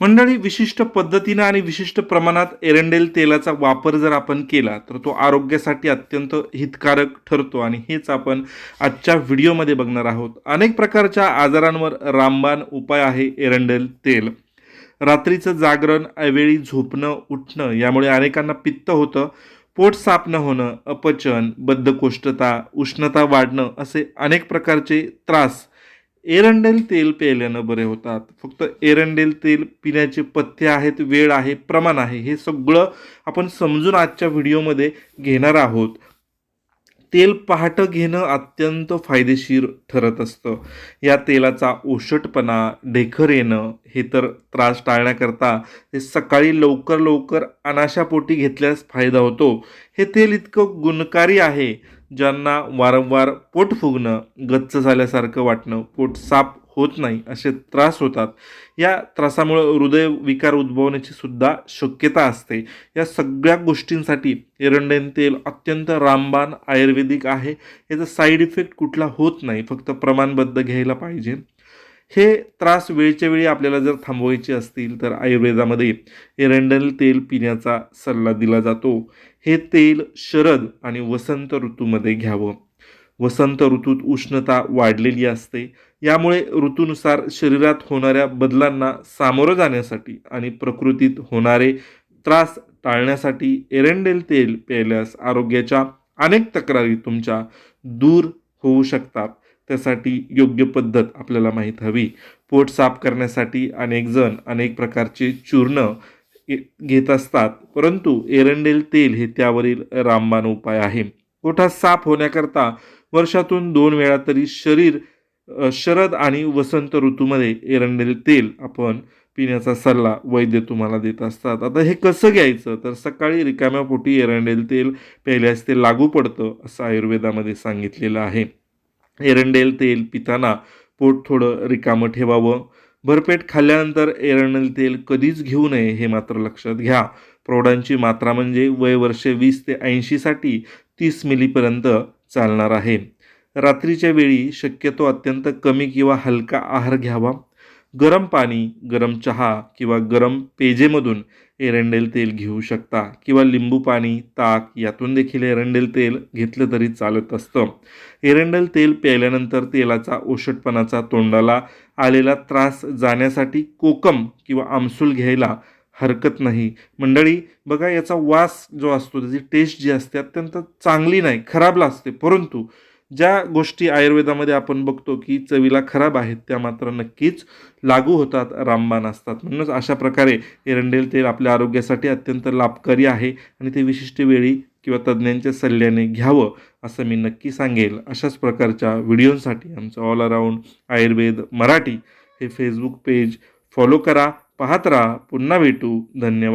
मंडळी विशिष्ट पद्धतीनं आणि विशिष्ट प्रमाणात एरंडेल तेलाचा वापर जर आपण केला तर तो आरोग्यासाठी अत्यंत हितकारक ठरतो. आणि हेच आपण आजच्या व्हिडिओमध्ये बघणार आहोत. अनेक प्रकारच्या आजारांवर रामबाण उपाय आहे एरंडेल तेल. रात्रीचं जागरण अवेळी झोपणं उठणं यामुळे अनेकांना पित्त होतं. पोट साफ न होणं अपचन बद्धकोष्ठता उष्णता वाढणं असे अनेक प्रकारचे त्रास एरंडेल तेल प्यायल्यानं बरे होतात. फक्त एरंडेल तेल पिण्याचे पथ्य आहेत वेळ आहे प्रमाण आहे हे सगळं आपण समजून आजच्या व्हिडिओमध्ये घेणार आहोत. तेल पहाटं घेणं अत्यंत फायदेशीर ठरत असतं. या तेलाचा ओशटपणा ढेखर येणं हे तर त्रास टाळण्याकरता ते सकाळी लवकर लवकर अनाशापोटी घेतल्यास फायदा होतो. हे तेल इतकं गुणकारी आहे ज्यांना वारंवार पोट फुगणं गच्च झाल्यासारखं वाटणं पोट साफ होत नाही असे त्रास होतात. या त्रासामुळं हृदय विकार उद्भवण्याची सुद्धा शक्यता असते. या सगळ्या गोष्टींसाठी एरंडेन तेल अत्यंत रामबाण आयुर्वेदिक आहे. याचा साईड इफेक्ट कुठला होत नाही. फक्त प्रमाणबद्ध घ्यायला पाहिजे. हे त्रास वेळच्या वेळी आपल्याला जर थांबवायचे असतील तर आयुर्वेदामध्ये एरंडेल तेल पिण्याचा सल्ला दिला जातो. हे तेल शरद आणि वसंत ऋतूमध्ये घ्यावं. वसंत ऋतूत उष्णता वाढलेली असते. यामुळे ऋतूनुसार शरीरात होणाऱ्या बदलांना सामोरं जाण्यासाठी आणि प्रकृतीत होणारे त्रास टाळण्यासाठी एरंडेल तेल प्यायल्यास आरोग्याच्या अनेक तक्रारी तुमच्या दूर होऊ शकतात. त्यासाठी योग्य पद्धत आपल्याला माहीत हवी. पोट साफ करण्यासाठी अनेक जण अनेक प्रकारचे चूर्ण घे- घेत असतात. परंतु एरंडेल तेल हे त्यावरील रामबाण उपाय आहे. पोटात साफ होण्याकरता वर्षातून दोन वेळा तरी शरीर शरद आणि वसंत ऋतूमध्ये एरंडेल तेल आपण पिण्याचा सल्ला वैद्य तुम्हाला देत असतात. आता हे कसं घ्यायचं? तर सकाळी रिकाम्या पोटी एरंडेल तेल प्यायल्यास ते लागू पडतं असं आयुर्वेदामध्ये सांगितलेलं आहे. एरंडेल तेल पिताना पोट थोडं रिकामं ठेवावं. भरपेट खाल्ल्यानंतर एरंडेल तेल कधीच घेऊ नये हे मात्र लक्षात घ्या. प्रौढांची मात्रा म्हणजे वय वर्षे वीस ते ऐंशीसाठी तीस मिलीपर्यंत चालणार आहे. रात्रीच्या वेळी शक्यतो अत्यंत कमी किंवा हलका आहार घ्यावा. गरम पाणी गरम चहा किंवा गरम पेजेमधून एरंडेल तेल घेऊ शकता किंवा लिंबू पाणी ताक यातून देखील एरंडेल तेल घेतलं तरी चालत असतं. एरंडेल तेल प्यायल्यानंतर तेलाचा ओषटपणाचा तोंडाला आलेला त्रास जाण्यासाठी कोकम किंवा आमसूल घ्यायला हरकत नाही. मंडळी बघा याचा वास जो असतो त्याची टेस्ट जी असते अत्यंत चांगली नाही खराब असते परंतु ज्या गोष्टी आयुर्वेदामध्ये आपण बघतो की चवीला खराब आहेत त्या मात्र नक्कीच लागू होतात रामबाण असतात. म्हणूनच अशा प्रकारे एरंडेल तेल आपल्या आरोग्यासाठी अत्यंत लाभकारी आहे आणि ते विशिष्ट वेळी किंवा तज्ज्ञांच्या सल्ल्याने घ्यावं असं मी नक्की सांगेल. अशाच प्रकारच्या व्हिडिओंसाठी आमचं ऑल अराऊंड आयुर्वेद मराठी हे फेसबुक पेज फॉलो करा. पाहत राहा. पुन्हा भेटू. धन्यवाद.